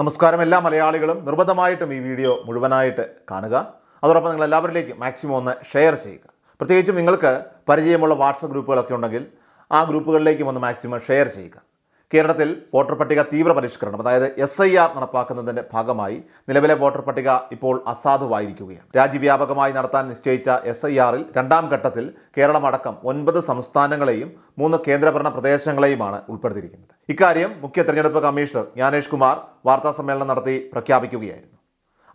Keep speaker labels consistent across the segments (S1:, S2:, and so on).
S1: നമസ്കാരം എല്ലാ മലയാളികളും. നിർബന്ധമായിട്ടും ഈ വീഡിയോ മുഴുവനായിട്ട് കാണുക. അതോടൊപ്പം നിങ്ങൾ എല്ലാവരിലേക്കും മാക്സിമം ഒന്ന് ഷെയർ ചെയ്യുക. പ്രത്യേകിച്ചും നിങ്ങൾക്ക് പരിചയമുള്ള വാട്സപ്പ് ഗ്രൂപ്പുകളൊക്കെ ഉണ്ടെങ്കിൽ ആ ഗ്രൂപ്പുകളിലേക്കും ഒന്ന് മാക്സിമം ഷെയർ ചെയ്യുക. കേരളത്തിൽ വോട്ടർ പട്ടിക തീവ്ര പരിഷ്കരണം അതായത് എസ് ഐ ആർ നടപ്പാക്കുന്നതിന്റെ ഭാഗമായി നിലവിലെ വോട്ടർ പട്ടിക ഇപ്പോൾ അസാധുവായിരിക്കുകയാണ്. രാജ്യവ്യാപകമായി നടത്താൻ നിശ്ചയിച്ച എസ് ഐ ആറിൽ രണ്ടാം ഘട്ടത്തിൽ കേരളമടക്കം ഒൻപത് സംസ്ഥാനങ്ങളെയും മൂന്ന് കേന്ദ്രഭരണ പ്രദേശങ്ങളെയുമാണ് ഉൾപ്പെടുത്തിയിരിക്കുന്നത്. ഇക്കാര്യം മുഖ്യ തെരഞ്ഞെടുപ്പ് കമ്മീഷണർ ജ്ഞാനേഷ് കുമാർ വാർത്താ സമ്മേളനം നടത്തി പ്രഖ്യാപിക്കുകയായിരുന്നു.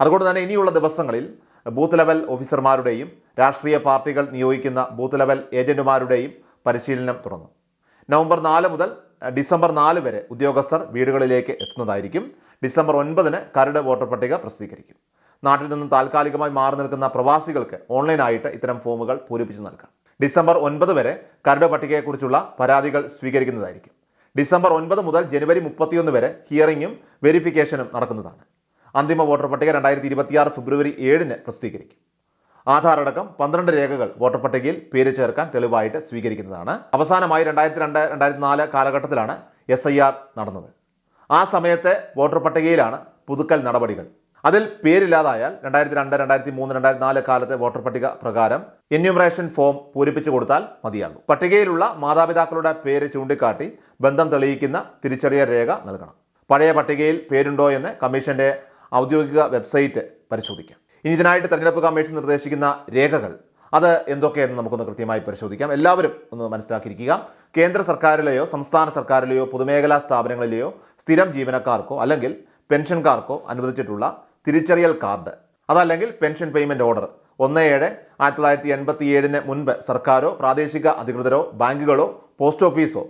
S1: അതുകൊണ്ട് തന്നെ ഇനിയുള്ള ദിവസങ്ങളിൽ ബൂത്ത് ലെവൽ ഓഫീസർമാരുടെയും രാഷ്ട്രീയ പാർട്ടികൾ നിയോഗിക്കുന്ന ബൂത്ത് ലെവൽ ഏജന്റുമാരുടെയും പരിശീലനം തുടങ്ങും. നവംബർ നാല് മുതൽ ഡിസംബർ നാല് വരെ ഉദ്യോഗസ്ഥർ വീടുകളിലേക്ക് എത്തുന്നതായിരിക്കും. ഡിസംബർ ഒൻപതിന് കരട് വോട്ടർ പട്ടിക പ്രസിദ്ധീകരിക്കും. നാട്ടിൽ നിന്നും താൽക്കാലികമായി മാറി നിൽക്കുന്ന പ്രവാസികൾക്ക് ഓൺലൈനായിട്ട് ഇത്തരം ഫോമുകൾ പൂരിപ്പിച്ച് നൽകാം. ഡിസംബർ ഒൻപത് വരെ കരട് പട്ടികയെക്കുറിച്ചുള്ള പരാതികൾ സ്വീകരിക്കുന്നതായിരിക്കും. ഡിസംബർ ഒൻപത് മുതൽ ജനുവരി മുപ്പത്തിയൊന്ന് വരെ ഹിയറിംഗും വെരിഫിക്കേഷനും നടക്കുന്നതാണ്. അന്തിമ വോട്ടർ പട്ടിക രണ്ടായിരത്തി ഇരുപത്തിയാറ് ഫെബ്രുവരി ഏഴിന് പ്രസിദ്ധീകരിക്കും. ആധാർ അടക്കം പന്ത്രണ്ട് രേഖകൾ വോട്ടർ പട്ടികയിൽ പേര് ചേർക്കാൻ തെളിവായിട്ട് സ്വീകരിക്കുന്നതാണ്. അവസാനമായി രണ്ടായിരത്തി രണ്ട് രണ്ടായിരത്തി നാല് കാലഘട്ടത്തിലാണ് എസ് ഐ ആർ നടന്നത്. ആ സമയത്തെ വോട്ടർ പട്ടികയിലാണ് പുതുക്കൽ നടപടികൾ. അതിൽ പേരില്ലാതായാൽ രണ്ടായിരത്തി രണ്ട് രണ്ടായിരത്തി മൂന്ന് രണ്ടായിരത്തി നാല് കാലത്തെ വോട്ടർ പട്ടിക പ്രകാരം എന്യൂമറേഷൻ ഫോം പൂരിപ്പിച്ചു കൊടുത്താൽ മതിയാകും. പട്ടികയിലുള്ള മാതാപിതാക്കളുടെ പേര് ചൂണ്ടിക്കാട്ടി ബന്ധം തെളിയിക്കുന്ന തിരിച്ചറിയൽ രേഖ നൽകണം. പഴയ പട്ടികയിൽ പേരുണ്ടോ എന്ന് കമ്മീഷന്റെ ഔദ്യോഗിക വെബ്സൈറ്റ് പരിശോധിക്കാം. ഇനി ഇതിനായിട്ട് തെരഞ്ഞെടുപ്പ് കമ്മീഷൻ നിർദ്ദേശിക്കുന്ന രേഖകൾ അത് എന്തൊക്കെയെന്ന് നമുക്കൊന്ന് കൃത്യമായി പരിശോധിക്കാം. എല്ലാവരും ഒന്ന് മനസ്സിലാക്കിയിരിക്കുക. കേന്ദ്ര സർക്കാരിലെയോ സംസ്ഥാന സർക്കാരിലെയോ പൊതുമേഖലാ സ്ഥാപനങ്ങളിലെയോ സ്ഥിരം ജീവനക്കാർക്കോ അല്ലെങ്കിൽ പെൻഷൻകാർക്കോ അനുവദിച്ചിട്ടുള്ള തിരിച്ചറിയൽ കാർഡ് അതല്ലെങ്കിൽ പെൻഷൻ പേയ്മെന്റ് ഓർഡർ ഒന്ന് ഏഴ് ആയിരത്തി തൊള്ളായിരത്തി എൺപത്തി ഏഴിന് മുൻപ് സർക്കാരോ പ്രാദേശിക അധികൃതരോ ബാങ്കുകളോ പോസ്റ്റ് ഓഫീസോ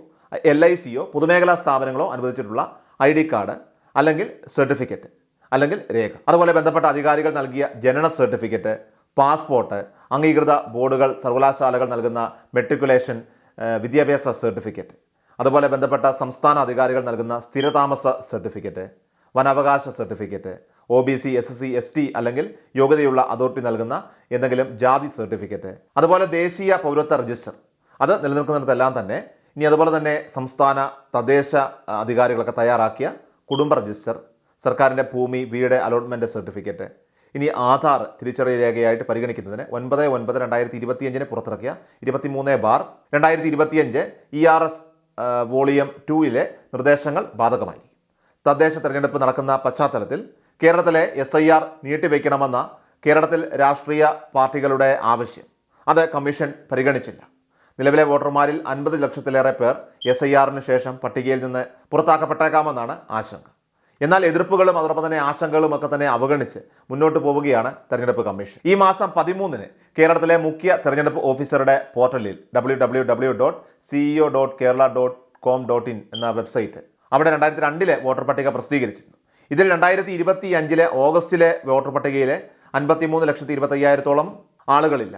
S1: എൽ ഐ സിയോ പൊതുമേഖലാ സ്ഥാപനങ്ങളോ അനുവദിച്ചിട്ടുള്ള ഐ ഡി കാർഡ് അല്ലെങ്കിൽ സർട്ടിഫിക്കറ്റ്. അല്ലെങ്കിൽ രേഖ. അതുപോലെ ബന്ധപ്പെട്ട അധികാരികൾ നൽകിയ ജനന സർട്ടിഫിക്കറ്റ് പാസ്പോർട്ട് അംഗീകൃത ബോർഡുകൾ സർവകലാശാലകൾ നൽകുന്ന മെട്രിക്കുലേഷൻ വിദ്യാഭ്യാസ സർട്ടിഫിക്കറ്റ്. അതുപോലെ ബന്ധപ്പെട്ട സംസ്ഥാന അധികാരികൾ നൽകുന്ന സ്ഥിരതാമസ certificate വനാവകാശ certificate O B C S C S T അല്ലെങ്കിൽ യോഗ്യതയുള്ള അതോറിറ്റി നൽകുന്ന എന്തെങ്കിലും ജാതി സർട്ടിഫിക്കറ്റ്. അതുപോലെ ദേശീയ പൗരത്വ രജിസ്റ്റർ അത് നിലനിൽക്കുന്നിടത്തെല്ലാം തന്നെ ഇനി അതുപോലെ തന്നെ സംസ്ഥാന തദ്ദേശ അധികാരികളൊക്കെ തയ്യാറാക്കിയ കുടുംബ രജിസ്റ്റർ സർക്കാരിന്റെ ഭൂമി വീട് അലോട്ട്മെന്റ് സർട്ടിഫിക്കറ്റ് ഇനി ആധാർ തിരിച്ചറിയൽ രേഖയായിട്ട് പരിഗണിക്കുന്നതിന് ഒൻപത് ഒൻപത് രണ്ടായിരത്തി ഇരുപത്തിയഞ്ചിന് പുറത്തിറക്കിയ ഇരുപത്തിമൂന്ന് ബാർ. രണ്ടായിരത്തി ഇരുപത്തിയഞ്ച് ഇ ആർ എസ് വോളിയം ടൂയിലെ നിർദ്ദേശങ്ങൾ ബാധകമായിരിക്കും. തദ്ദേശ തെരഞ്ഞെടുപ്പ് നടക്കുന്ന പശ്ചാത്തലത്തിൽ കേരളത്തിലെ എസ് ഐ ആർ നീട്ടിവെക്കണമെന്ന കേരളത്തിൽ രാഷ്ട്രീയ പാർട്ടികളുടെ ആവശ്യം. അത് കമ്മീഷൻ പരിഗണിച്ചില്ല. നിലവിലെ വോട്ടർമാരിൽ അൻപത് ലക്ഷത്തിലേറെ പേർ എസ് ഐ ആറിന് ശേഷം പട്ടികയിൽ നിന്ന് പുറത്താക്കപ്പെട്ടേക്കാമെന്നാണ് ആശങ്ക. എന്നാൽ എതിർപ്പുകളും അതോടൊപ്പം തന്നെ ആശങ്കകളും ഒക്കെ തന്നെ അവഗണിച്ച് മുന്നോട്ട് പോവുകയാണ് തെരഞ്ഞെടുപ്പ് കമ്മീഷൻ. ഈ മാസം പതിമൂന്നിന് കേരളത്തിലെ മുഖ്യ തെരഞ്ഞെടുപ്പ് ഓഫീസറുടെ പോർട്ടലിൽ W W W dot CEO dot Kerala dot com dot in എന്ന വെബ്സൈറ്റ് അവിടെ രണ്ടായിരത്തി രണ്ടിലെ വോട്ടർ പട്ടിക പ്രസിദ്ധീകരിച്ചിരുന്നു. ഇതിൽ രണ്ടായിരത്തി ഇരുപത്തി അഞ്ചിലെ ഓഗസ്റ്റിലെ വോട്ടർ പട്ടികയിലെ അൻപത്തിമൂന്ന് ലക്ഷത്തി ഇരുപത്തയ്യായിരത്തോളം ആളുകളില്ല.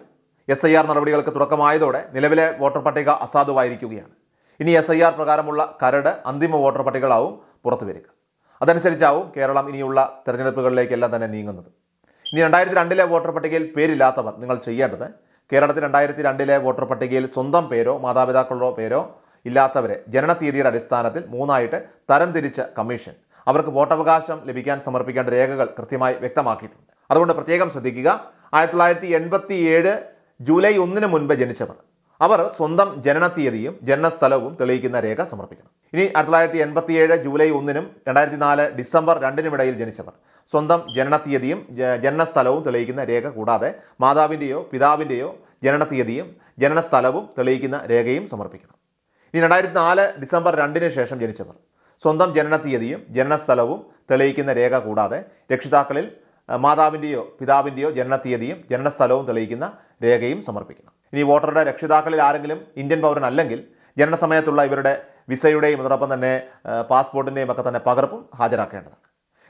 S1: എസ് ഐ ആർ നടപടികൾക്ക് തുടക്കമായതോടെ നിലവിലെ വോട്ടർ പട്ടിക അസാധുവായിരിക്കുകയാണ്. ഇനി എസ് ഐ ആർ പ്രകാരമുള്ള കരട് അന്തിമ വോട്ടർ പട്ടികളാവും പുറത്തു വരിക അതനുസരിച്ചാവും കേരളം ഇനിയുള്ള തെരഞ്ഞെടുപ്പുകളിലേക്കെല്ലാം തന്നെ നീങ്ങുന്നത്. ഇനി രണ്ടായിരത്തി രണ്ടിലെ വോട്ടർ പട്ടികയിൽ പേരില്ലാത്തവർ നിങ്ങൾ ചെയ്യേണ്ടത് കേരളത്തിൽ രണ്ടായിരത്തി രണ്ടിലെ വോട്ടർ പട്ടികയിൽ സ്വന്തം പേരോ മാതാപിതാക്കളുടെ പേരോ ഇല്ലാത്തവരെ ജനനത്തീയതിയുടെ അടിസ്ഥാനത്തിൽ മൂന്നായിട്ട് തരംതിരിച്ച കമ്മീഷൻ. അവർക്ക് വോട്ടവകാശം ലഭിക്കാൻ സമർപ്പിക്കേണ്ട രേഖകൾ കൃത്യമായി വ്യക്തമാക്കിയിട്ടുണ്ട്. അതുകൊണ്ട് പ്രത്യേകം ശ്രദ്ധിക്കുക ആയിരത്തി തൊള്ളായിരത്തി എൺപത്തി ഏഴ് ജൂലൈ ഒന്നിന് മുൻപ് ജനിച്ചവർ അവർ സ്വന്തം ജനനത്തീയതിയും ജനനസ്ഥലവും തെളിയിക്കുന്ന രേഖ സമർപ്പിക്കണം. ഇനി ആയിരത്തി തൊള്ളായിരത്തി എൺപത്തി ഏഴ് ജൂലൈ ഒന്നിനും രണ്ടായിരത്തി നാല് ഡിസംബർ രണ്ടിനുമിടയിൽ ജനിച്ചവർ. സ്വന്തം ജനനത്തീയതിയും ജനനസ്ഥലവും തെളിയിക്കുന്ന രേഖ കൂടാതെ മാതാവിന്റെയോ പിതാവിന്റെയോ ജനനത്തീയതിയും ജനനസ്ഥലവും തെളിയിക്കുന്ന രേഖയും സമർപ്പിക്കണം ഇനി രണ്ടായിരത്തി നാല് ഡിസംബർ രണ്ടിന് ശേഷം ജനിച്ചവർ. സ്വന്തം ജനനത്തീയതിയും ജനനസ്ഥലവും തെളിയിക്കുന്ന രേഖ കൂടാതെ രക്ഷിതാക്കളിൽ മാതാവിന്റെയോ പിതാവിന്റെയോ ജനനത്തീയതിയും ജനനസ്ഥലവും തെളിയിക്കുന്ന രേഖയും സമർപ്പിക്കണം ഇനി വോട്ടറുടെ രക്ഷിതാക്കളിൽ ആരെങ്കിലും ഇന്ത്യൻ പൗരനല്ലെങ്കിൽ ജനനസമയത്തുള്ള ഇവരുടെ വിസയുടെയും അതോടൊപ്പം തന്നെ പാസ്പോർട്ടിന്റെയും ഒക്കെ തന്നെ പകർപ്പും ഹാജരാക്കേണ്ടതാണ്.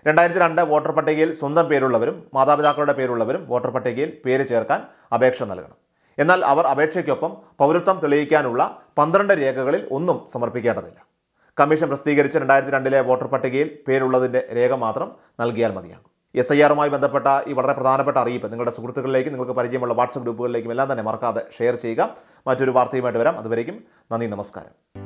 S1: രണ്ടായിരത്തി രണ്ട് വോട്ടർ പട്ടികയിൽ സ്വന്തം പേരുള്ളവരും മാതാപിതാക്കളുടെ പേരുള്ളവരും വോട്ടർ പട്ടികയിൽ പേര് ചേർക്കാൻ അപേക്ഷ നൽകണം. എന്നാൽ അവർ അപേക്ഷയ്ക്കൊപ്പം പൗരത്വം തെളിയിക്കാനുള്ള പന്ത്രണ്ട് രേഖകളിൽ ഒന്നും സമർപ്പിക്കേണ്ടതില്ല. കമ്മീഷൻ പ്രസിദ്ധീകരിച്ച രണ്ടായിരത്തി രണ്ടിലെ വോട്ടർ പട്ടികയിൽ പേരുള്ളതിന്റെ രേഖ മാത്രം നൽകിയാൽ മതിയാകും. എസ് ഐ ആറുമായി ബന്ധപ്പെട്ട ഈ വളരെ പ്രധാനപ്പെട്ട അറിയിപ്പ് നിങ്ങളുടെ സുഹൃത്തുക്കളിലേക്കും നിങ്ങൾക്ക് പരിചയമുള്ള വാട്സപ്പ് ഗ്രൂപ്പുകളിലേക്കും എല്ലാം തന്നെ മറക്കാതെ ഷെയർ ചെയ്യുക. മറ്റൊരു വാർത്തയുമായിട്ട് വരാം. അതുവരേക്കും നന്ദി നമസ്കാരം.